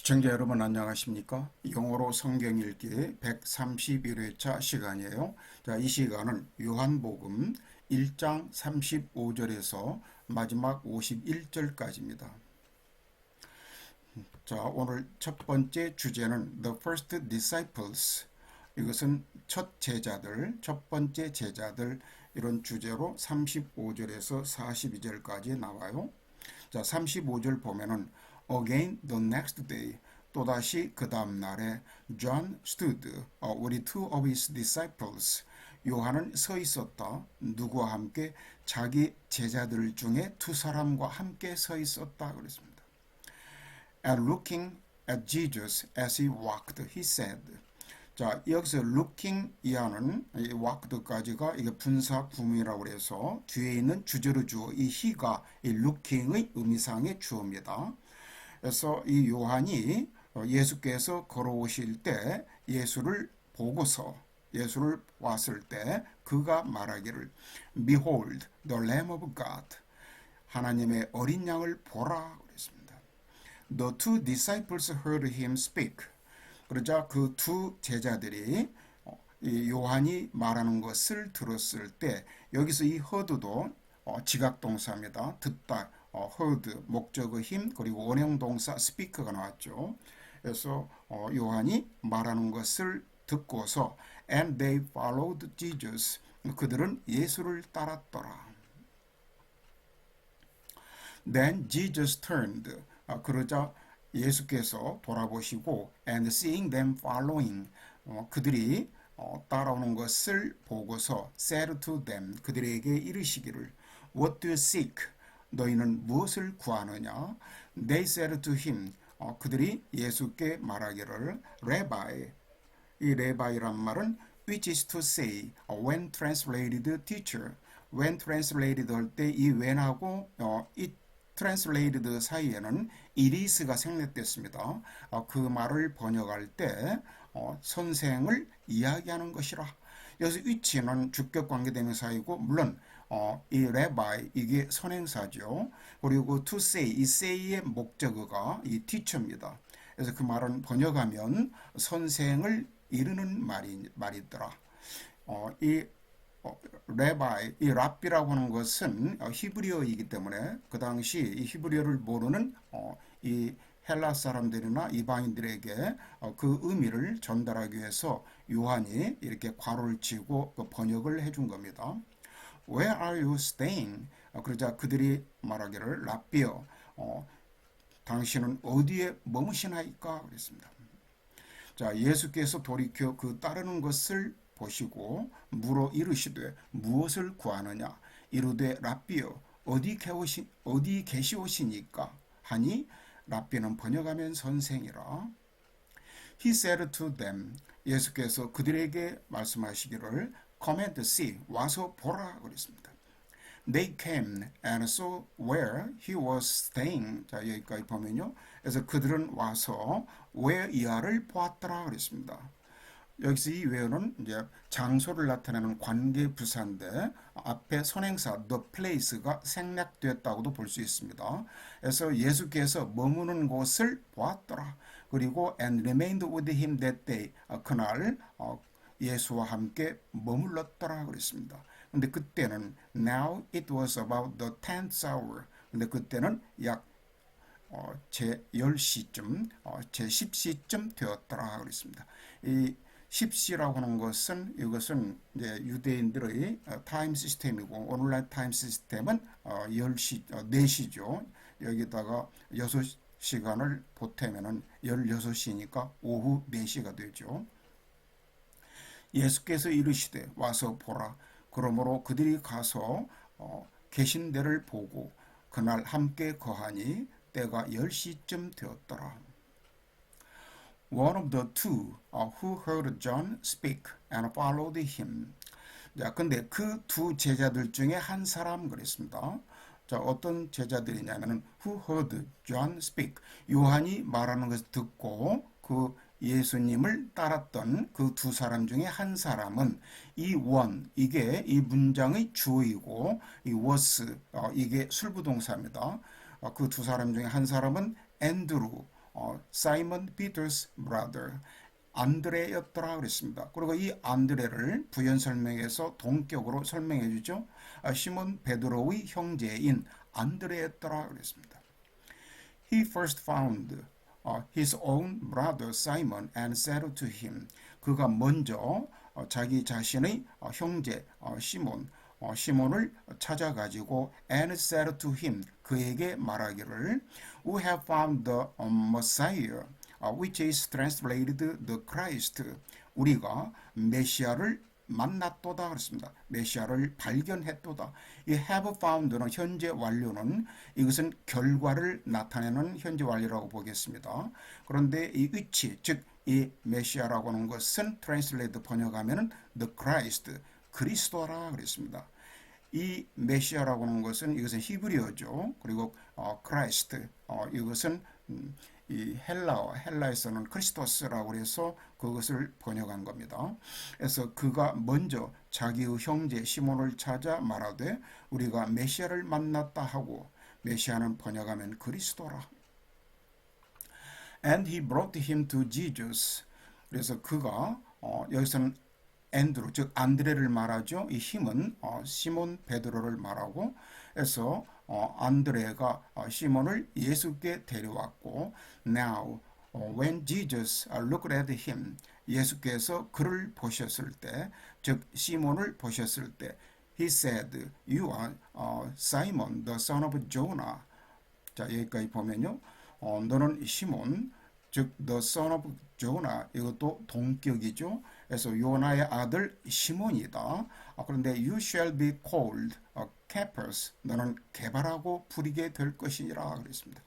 시청자 여러분 안녕하십니까? 영어로 성경 읽기 131회차 시간이에요. 자, 이 시간은 요한복음 1장 35절에서 마지막 51절까지입니다. 자, 오늘 첫 번째 주제는 The First Disciples. 이것은 첫 제자들, 첫 번째 제자들 이런 주제로 35절에서 42절까지 나와요. 자, 35절 보면은 Again the next day 또다시 그 다음 날에 John stood uh, with two of his disciples 요한은 서 있었다. 누구와 함께 자기 제자들 중에 두 사람과 함께 서 있었다 그랬습니다. And looking at Jesus as he walked, he said. 자, 여기서 looking 이하는 이 walked까지가 이게 분사 구문이라고 그래서 뒤에 있는 주제로 주어 이 he가 이 looking의 의미상의 주어입니다. 그래서 이 요한이 예수께서 걸어오실 때 예수를 보고서 예수를 왔을 때 그가 말하기를 Behold the Lamb of God 하나님의 어린 양을 보라 그랬습니다. The two disciples heard him speak. 그러자 그 두 제자들이 이 요한이 말하는 것을 들었을 때 여기서 이 heard도 지각동사입니다. 듣다 어, heard 목적의 힘 그리고 원형 동사 speak가 나왔죠. 그래서 어, 요한이 말하는 것을 듣고서 and they followed Jesus 그들은 예수를 따랐더라. Then Jesus turned 아, 그러자 예수께서 돌아보시고 and seeing them following 어, 그들이 어, 따라오는 것을 보고서 said to them 그들에게 이르시기를 What do you seek? 너희는 무엇을 구하느냐? They said to him 어, 그들이 예수께 말하기를 Rabbi 이 레바이란 말은 which is to say when translated teacher when translated 할 때 이 when하고 어, 이 translated 사이에는 it is가 생략됐습니다. 어, 그 말을 번역할 때 어, 선생을 이야기하는 것이라. 여기서 위치는 주격 관계대명사이고 물론 어, 이 rabbi 이게 선행사죠. 그리고 to say 이 say의 목적어가 이 teacher입니다. 그래서 그 말은 번역하면 선생을 이르는 말이 말이더라. 어, 이 어, 레바이, 이 랍비라고 하는 것은 어, 히브리어이기 때문에 그 당시 이 히브리어를 모르는 어, 이 헬라 사람들이나 이방인들에게 어, 그 의미를 전달하기 위해서 요한이 이렇게 괄호를 치고 그 번역을 해준 겁니다. Where are you staying? 어, 그러자 그들이 말하기를 랍비어, 어, 당신은 어디에 머무시나이까? 그랬습니다. 자, 예수께서 돌이켜 그 따르는 것을 보시고 물어 이르시되 무엇을 구하느냐 이르되 랍비여 어디 계오시 어디 계시오시니까 하니 랍비는 번역하면 선생이라 He said to them 예수께서 그들에게 말씀하시기를 come and see 와서 보라 그랬습니다. They came and saw where he was staying. 자, 여기까지 보면요. 그래서 그들은 와서 where 이하를 보았더라 그랬습니다. 여기서 이 where는 이제 장소를 나타내는 관계 부사인데 앞에 선행사 the place가 생략되었다고도 볼 수 있습니다. 그래서 예수께서 머무는 곳을 보았더라. 그리고 and remained with him that day. 그날 예수와 함께 머물렀더라 그랬습니다. 근데 그때는 now it was about the 10th hour. 근데 그때는 약 어, 제 10시쯤, 어, 제 10시쯤 되었더라 그랬습니다. 이 10시라고 하는 것은 이것은 이제 유대인들의 어, 타임 시스템이고 오늘날 타임 시스템은 어, 10시, 어, 4시죠. 여기다가 6시간을 보태면은 16시니까 오후 4시가 되죠. 예수께서 이르시되 와서 보라. 그러므로 그들이 가서 어, 계신 데를 보고 그날 함께 거하니 때가 10시쯤 되었더라. One of the two uh, who heard John speak and followed him. 자, 근데 그 두 제자들 중에 한 사람 그랬습니다. 자, 어떤 제자들이냐면은 who heard John speak. 요한이 말하는 것을 듣고 그 예수님을 따랐던 그 두 사람 중에 한 사람은 이 원, 이게 이 문장의 주어이고 이 was, 어, 이게 술부동사입니다. 어, 그두 사람 중에 한 사람은 앤드루, 어, Simon Peter's brother. 안드레였더라 그랬습니다. 그리고 이 안드레를 부연 설명해서 동격으로 설명해 주죠. 아, 시몬 베드로의 형제인 안드레였더라 그랬습니다. He first found his own brother Simon and said to him. 그가 먼저 어, 자기 자신의 어, 형제 어, 시몬 어, 시몬을 찾아가지고 and said to him 그에게 말하기를 We have found the Messiah which is translated the Christ 우리가 메시아를 만났도다 그랬습니다. 메시아를 발견했도다. 이 have found는 현재 완료는 이것은 결과를 나타내는 현재 완료라고 보겠습니다. 그런데 이 위치 즉 이 메시아라고 하는 것은 translate 번역하면은 the Christ 그리스도라 그랬습니다. 이 메시아라고 하는 것은 이것은 히브리어죠. 그리고 어, 크라이스트 어, 이것은 음, 이 헬라어 헬라에서는 크리스토스라고 해서 그것을 번역한 겁니다. 그래서 그가 먼저 자기의 형제 시몬을 찾아 말하되 우리가 메시아를 만났다 하고 메시아는 번역하면 그리스도라. And he brought him to Jesus. 그래서 그가 어, 여기서는 앤드루 즉 안드레를 말하죠. 이 힘은 어, 시몬 베드로를 말하고 해서 어, 안드레가 어, 시몬을 예수께 데려왔고 now 어, when Jesus looked at him 예수께서 그를 보셨을 때 즉 시몬을 보셨을 때 he said you are uh, Simon the son of Jonah 자 여기까지 보면요 어, 너는 시몬 즉 the son of Jonah 이것도 동격이죠 그래서 요나의 아들 시몬이다. 아, 그런데 you shall be called Cephas. 너는 개발하고 부리게 될 것이라 그랬습니다.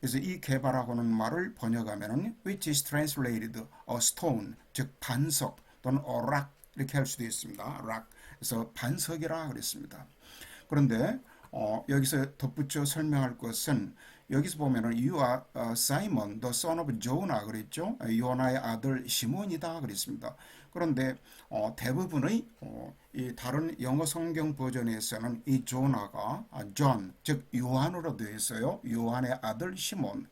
그래서 이 개발하고는 말을 번역하면은 which is translated a stone 즉 반석 또는 a rock 이렇게 할 수도 있습니다. rock 그래서 반석이라 그랬습니다. 그런데 어, 여기서 덧붙여 설명할 것은 여기서 보면은 you are Simon, the son of Jonah 그랬죠. 요나의 아들 시몬이다 그랬습니다. 그런데 어, 대부분의 어, 이 다른 영어 성경 버전에서는 이 조나가 아, 존, 즉 요한으로 되어 있어요. 요한의 아들 시몬.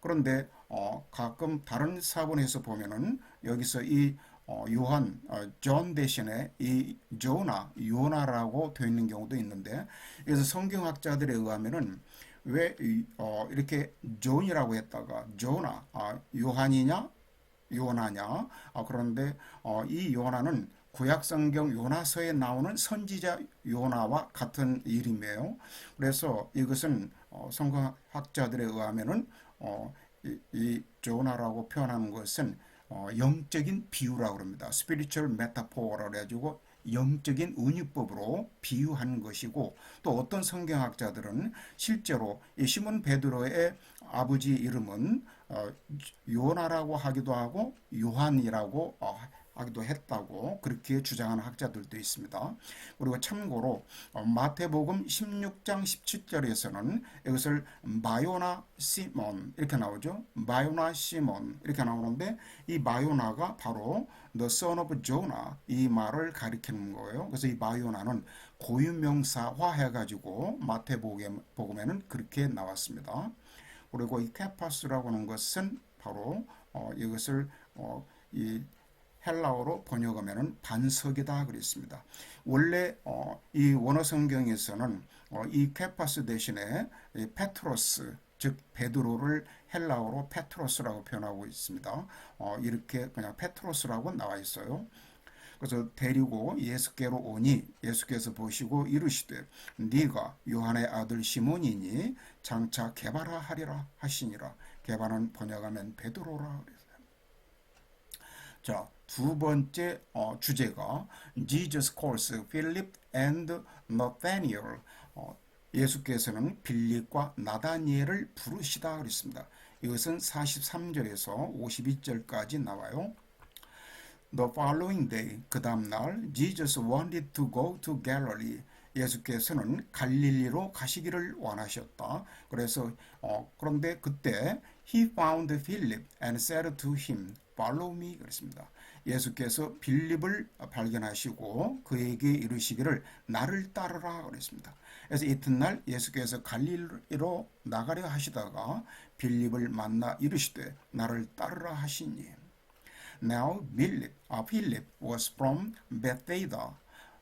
그런데 어, 가끔 다른 사본에서 보면은 여기서 이 어, 요한, 어, 존 대신에 이 조나, 요나라고 되어 있는 경우도 있는데, 그래서 성경학자들에 의하면은 왜 어, 이렇게 존이라고 했다가 조나, 아, 요한이냐, 요나냐? 아, 그런데 어, 이 요나는 구약성경 요나서에 나오는 선지자 요나와 같은 이름이에요. 그래서 이것은 어, 성경학자들에 의하면은 어, 이, 이 조나라고 표현하는 것은 어, 영적인 비유라고 합니다. spiritual metaphor라고 해가지고 영적인 은유법으로 비유한 것이고 또 어떤 성경학자들은 실제로 이 시몬 베드로의 아버지 이름은 어, 요나라고 하기도 하고 요한이라고 어, 하기도 했다고 그렇게 주장하는 학자들도 있습니다. 그리고 참고로 어, 마태복음 16장 17절에서는 이것을 마요나 시몬 이렇게 나오죠. 마요나 시몬 이렇게 나오는데 이 마요나가 바로 the son of Jonah 이 말을 가리키는 거예요. 그래서 이 마요나는 고유명사화 해가지고 마태복음에는 그렇게 나왔습니다. 그리고 이 케파스라고 하는 것은 바로 어, 이것을 어, 이 헬라어로 번역하면 반석이다 그랬습니다. 원래 어, 이 원어 성경에서는 어, 이 케파스 대신에 이 페트로스 즉 베드로를 헬라어로 페트로스라고 표현하고 있습니다. 어, 이렇게 그냥 페트로스라고 나와 있어요. 그래서 데리고 예수께로 오니 예수께서 보시고 이르시되 네가 요한의 아들 시몬이니 장차 개발하리라 하시니라. 개발은 번역하면 베드로라 그랬어요. 자, 두 번째 어, 주제가 Jesus calls Philip and Nathaniel. 어, 예수께서는 빌립과 나다니엘을 부르시다 그랬습니다. 이것은 43절에서 52절까지 나와요. The following day, 그 다음 날, Jesus wanted to go to Galilee. 예수께서는 갈릴리로 가시기를 원하셨다. 그래서 어, 그런데 그때 he found Philip and said to him, follow me 그랬습니다. 예수께서 빌립을 발견하시고 그에게 이르시기를 나를 따르라 그랬습니다. 그래서 이튿날 예수께서 갈릴리로 나가려 하시다가 빌립을 만나 이르시되 나를 따르라 하시니 Now Philip, uh, Philip was from Bethsaida,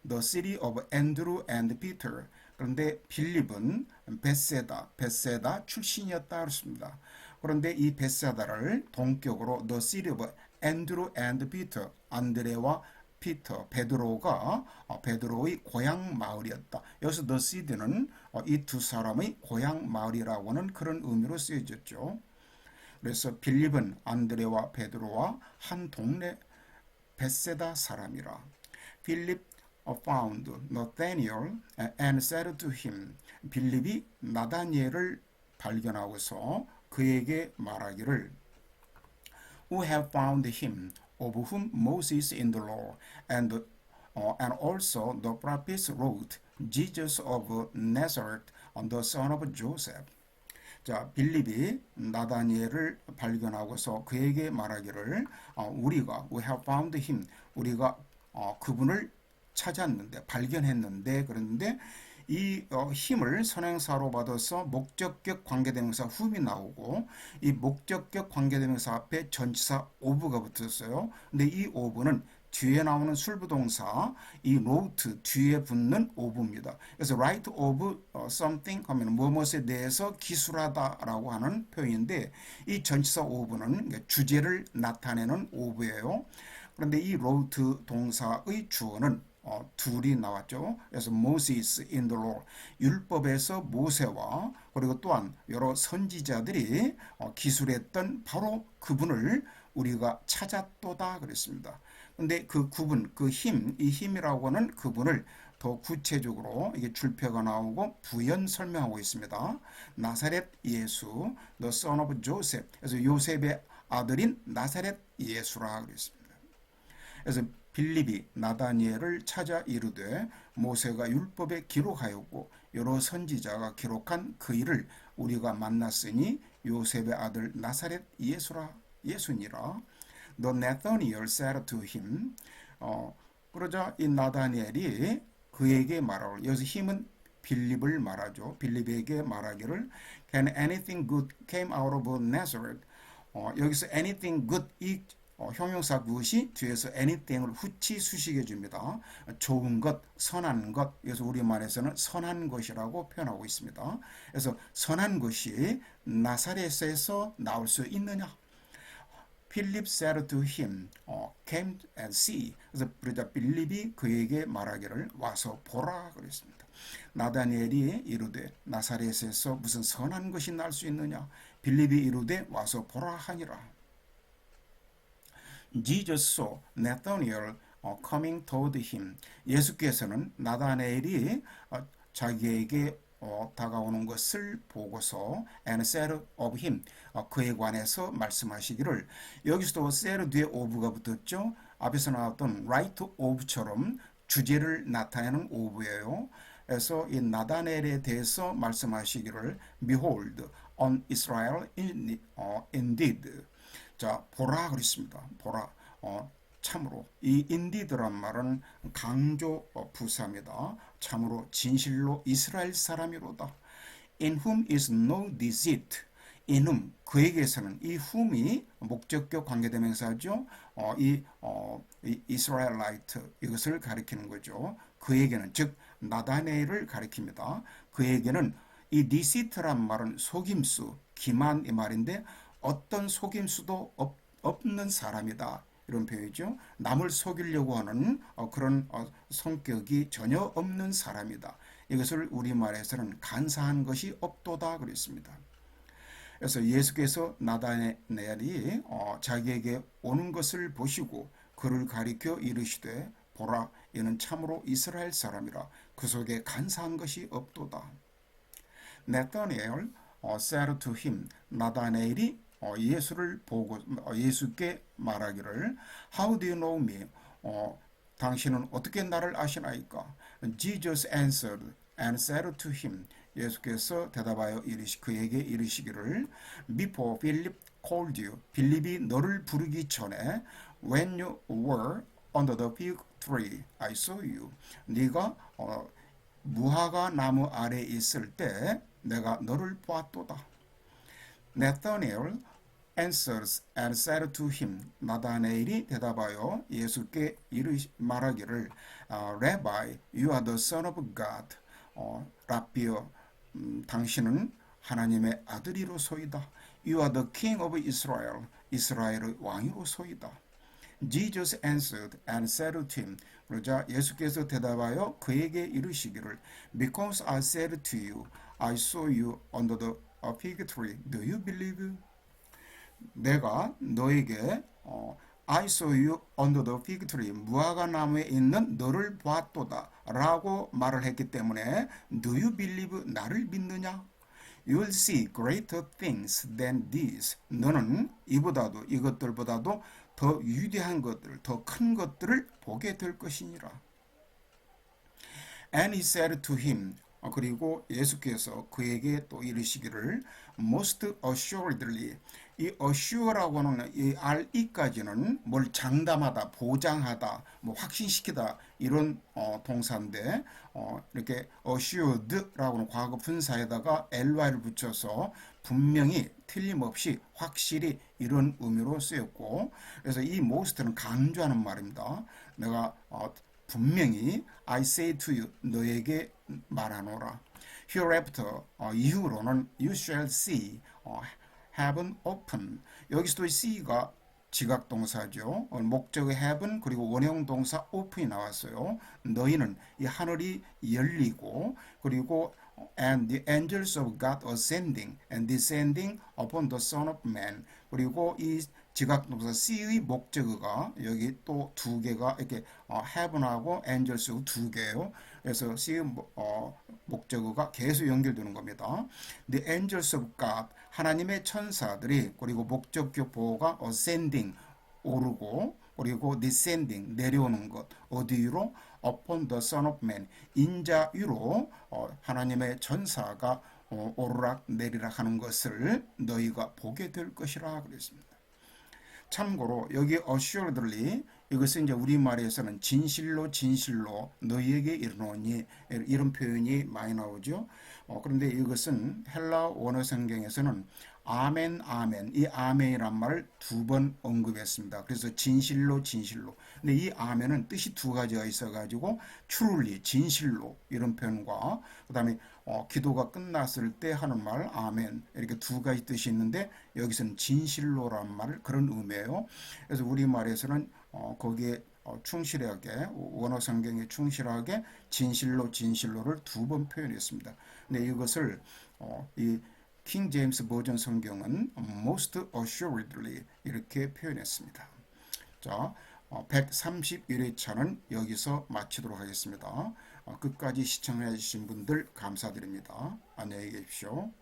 the city of Andrew and Peter. 그런데 빌립은 베세다, 베세다 출신이었다 그렇습니다. 그런데 이 베세다를 동격으로 the city of Andrew and Peter, 안드레와 피터, 베드로가 어, 베드로의 고향 마을이었다. 여기서 the city는 어, 이두 사람의 고향 마을이라고는 그런 의미로 쓰여졌죠. 그래서 빌립은 안드레와 베드로와 한 동네 베세다 사람이라. 빌립 found Nathanael and said to him. 빌립이 나다니엘을 발견하고서 그에게 말하기를 Who have found him of whom Moses in the law and uh, and also the prophets wrote Jesus of Nazareth the son of Joseph. 자, 빌립이 나다니엘을 발견하고서 그에게 말하기를 어, 우리가 we have found him 우리가 어, 그분을 찾았는데 발견했는데 그런데 이 어, 힘을 선행사로 받아서 목적격 관계대명사 whom이 나오고 이 목적격 관계대명사 앞에 전치사 of가 붙었어요. 근데 이 of는 뒤에 나오는 술부동사 이 wrote 뒤에 붙는 of입니다. 그래서 write of something 하면 무엇에 대해서 기술하다라고 하는 표현인데 이 전치사 of는 주제를 나타내는 of예요. 그런데 이 wrote 동사의 주어는 어, 둘이 나왔죠. 그래서 Moses in the law 율법에서 모세와 그리고 또한 여러 선지자들이 어, 기술했던 바로 그분을 우리가 찾았도다 그랬습니다. 근데 그 구분, 그 힘, 이 힘이라고 하는 그분을 더 구체적으로 이게 줄표가 나오고 부연 설명하고 있습니다. 나사렛 예수, the son of Joseph. 그래서 요셉의 아들인 나사렛 예수라 그랬습니다. 그래서 빌립이 나다니엘을 찾아 이르되 모세가 율법에 기록하였고 여러 선지자가 기록한 그 일을 우리가 만났으니 요셉의 아들 나사렛 예수라 예수니라. The Nathaniel said to him. 어, 그러자 이 나다니엘이 그에게 말하고 여기서 힘은 빌립을 말하죠. 빌립에게 말하기를 Can anything good came out of Nazareth? 어, 여기서 anything good 이 어, 형용사 굿이 뒤에서 anything을 후치 수식해 줍니다. 좋은 것, 선한 것. 그래서 우리말에서는 선한 것이라고 표현하고 있습니다. 그래서 선한 것이 나사렛에서 나올 수 있느냐? 필립 said to him, 어, came and see. 그래서 그러자 빌립이 그에게 말하기를 와서 보라 그랬습니다. 나다니엘이 이르되 나사렛에서 무슨 선한 것이 날 수 있느냐? 빌립이 이르되 와서 보라 하니라. Jesus saw Nathanael coming toward him. 예수께서는 나다니엘이 자기에게 어, 다가오는 것을 보고서 and said of him 어, 그에 관해서 말씀하시기를 여기서도 said 뒤에 of가 붙었죠. 앞에서 나왔던 right of처럼 주제를 나타내는 of예요. 그래서 이 나다넬에 대해서 말씀하시기를 behold on Israel in, 어, indeed 자 보라 그랬습니다. 보라 어, 참으로 이 인디드란 말은 강조 부사입니다. 참으로 진실로 이스라엘 사람이로다. In whom is no deceit. whom 그에게서는 이 whom이 목적격 관계대명사죠. 어, 이, 어, 이 이스라엘라이트 이것을 가리키는 거죠. 그에게는 즉 나다네를 가리킵니다. 그에게는 이 디시트란 말은 속임수, 기만 이 말인데 어떤 속임수도 없, 없는 사람이다. 이런 표현이죠. 남을 속이려고 하는 어, 그런 어, 성격이 전혀 없는 사람이다. 이것을 우리말에서는 간사한 것이 없도다 그랬습니다. 그래서 예수께서 나다네엘이 어, 자기에게 오는 것을 보시고 그를 가리켜 이르시되 보라 이는 참으로 이스라엘 사람이라 그 속에 간사한 것이 없도다. 나다네엘 said to him 나다네엘이 어, 예수를 보고 어, 예수께 말하기를 How do you know me? 어, 당신은 어떻게 나를 아시나이까? Jesus answered and said to him. 예수께서 대답하여 이르시 그에게 이르시기를 Before Philip called you, 빌립이 너를 부르기 전에 when you were under the fig tree, I saw you. 네가 어, 무화과 나무 아래 있을 때 내가 너를 보았도다. Nathanael answers and said to him. 나다네일이 대답하여 예수께 이르 말하기를 어, Rabbi, you are the son of God. 어, 라비어, 음, 당신은 하나님의 아들이로소이다. You are the king of Israel. 이스라엘의 왕이로소이다. Jesus answered and said to him. 그러자 예수께서 대답하여 그에게 이르시기를 Because I said to you, I saw you under the fig tree. Do you believe? 내가 너에게 어, I saw you under the fig tree. 무화과 나무에 있는 너를 보았도다. 라고 말을 했기 때문에 Do you believe? 나를 믿느냐? You will see greater things than these. 너는 이보다도 이것들보다도 더 위대한 것들, 더 큰 것들을 보게 될 것이니라. And he said to him, 어, 그리고 예수께서 그에게 또 이르시기를 most assuredly 이 assure라고 하는 이 RE까지는 뭘 장담하다, 보장하다, 뭐 확신시키다 이런 어, 동사인데 어, 이렇게 assured라고 하는 과거 분사에다가 ly를 붙여서 분명히 틀림없이 확실히 이런 의미로 쓰였고 그래서 이 most는 강조하는 말입니다. 내가 어, 분명히 I say to you 너에게 말하노라. Hereafter 어, 이후로는 you shall see 어, heaven open. 여기서도 see가 지각 동사죠. 어, 목적의 heaven 그리고 원형 동사 open이 나왔어요. 너희는 이 하늘이 열리고 그리고 and the angels of God ascending and descending upon the Son of Man. 그리고 이 지각동사 C의 목적어가 여기 또 두 개가 이렇게 어, heaven하고 angels 두 개예요. 그래서 C의 어, 목적어가 계속 연결되는 겁니다. The angels of God 하나님의 천사들이 그리고 목적격 보호가 ascending 오르고 그리고 descending 내려오는 것 어디로 upon the son of man 인자 위로 어, 하나님의 전사가 어, 오르락 내리락 하는 것을 너희가 보게 될 것이라 그랬습니다. 참고로 여기 assuredly 이것은 이제 우리말에서는 진실로 진실로 너희에게 이르노니 이런 표현이 많이 나오죠. 어, 그런데 이것은 헬라 원어 성경에서는 아멘 아멘 이 아멘이란 말을 두 번 언급했습니다. 그래서 진실로 진실로. 근데 이 아멘은 뜻이 두 가지가 있어가지고 truly 진실로 이런 표현과 그 다음에 어, 기도가 끝났을 때 하는 말 아멘 이렇게 두 가지 뜻이 있는데 여기서는 진실로란 말을 그런 의미예요. 그래서 우리 말에서는 어, 거기에 어, 충실하게 원어 성경에 충실하게 진실로 진실로를 두 번 표현했습니다. 근데 이것을 어, 이 킹 제임스 버전 성경은 most assuredly 이렇게 표현했습니다. 자, 131회차는 여기서 마치도록 하겠습니다. 끝까지 시청해 주신 분들 감사드립니다. 안녕히 계십시오.